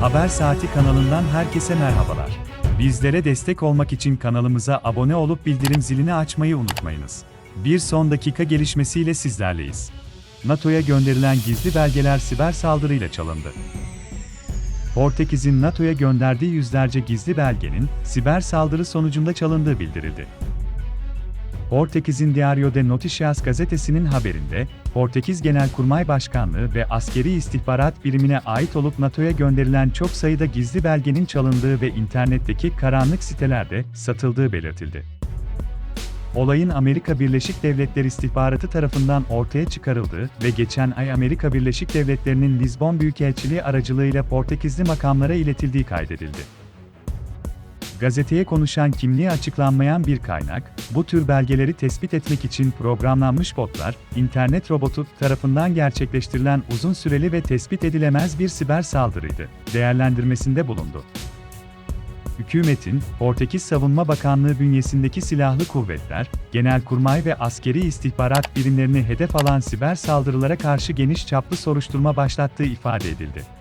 Haber Saati kanalından herkese merhabalar. Bizlere destek olmak için kanalımıza abone olup bildirim zilini açmayı unutmayınız. Bir son dakika gelişmesiyle sizlerleyiz. NATO'ya gönderilen gizli belgeler siber saldırıyla çalındı. Portekiz'in NATO'ya gönderdiği yüzlerce gizli belgenin siber saldırı sonucunda çalındığı bildirildi. Portekiz'in Diario de Noticias gazetesinin haberinde, Portekiz Genelkurmay Başkanlığı ve Askeri İstihbarat Birimine ait olup NATO'ya gönderilen çok sayıda gizli belgenin çalındığı ve internetteki karanlık sitelerde satıldığı belirtildi. Olayın Amerika Birleşik Devletleri istihbaratı tarafından ortaya çıkarıldığı ve geçen ay Amerika Birleşik Devletleri'nin Lizbon Büyükelçiliği aracılığıyla Portekizli makamlara iletildiği kaydedildi. Gazeteye konuşan kimliği açıklanmayan bir kaynak, bu tür belgeleri tespit etmek için programlanmış botlar, internet robotu tarafından gerçekleştirilen uzun süreli ve tespit edilemez bir siber saldırıydı, değerlendirmesinde bulundu. Hükümetin, Portekiz Savunma Bakanlığı bünyesindeki silahlı kuvvetler, genelkurmay ve askeri istihbarat birimlerini hedef alan siber saldırılara karşı geniş çaplı soruşturma başlattığı ifade edildi.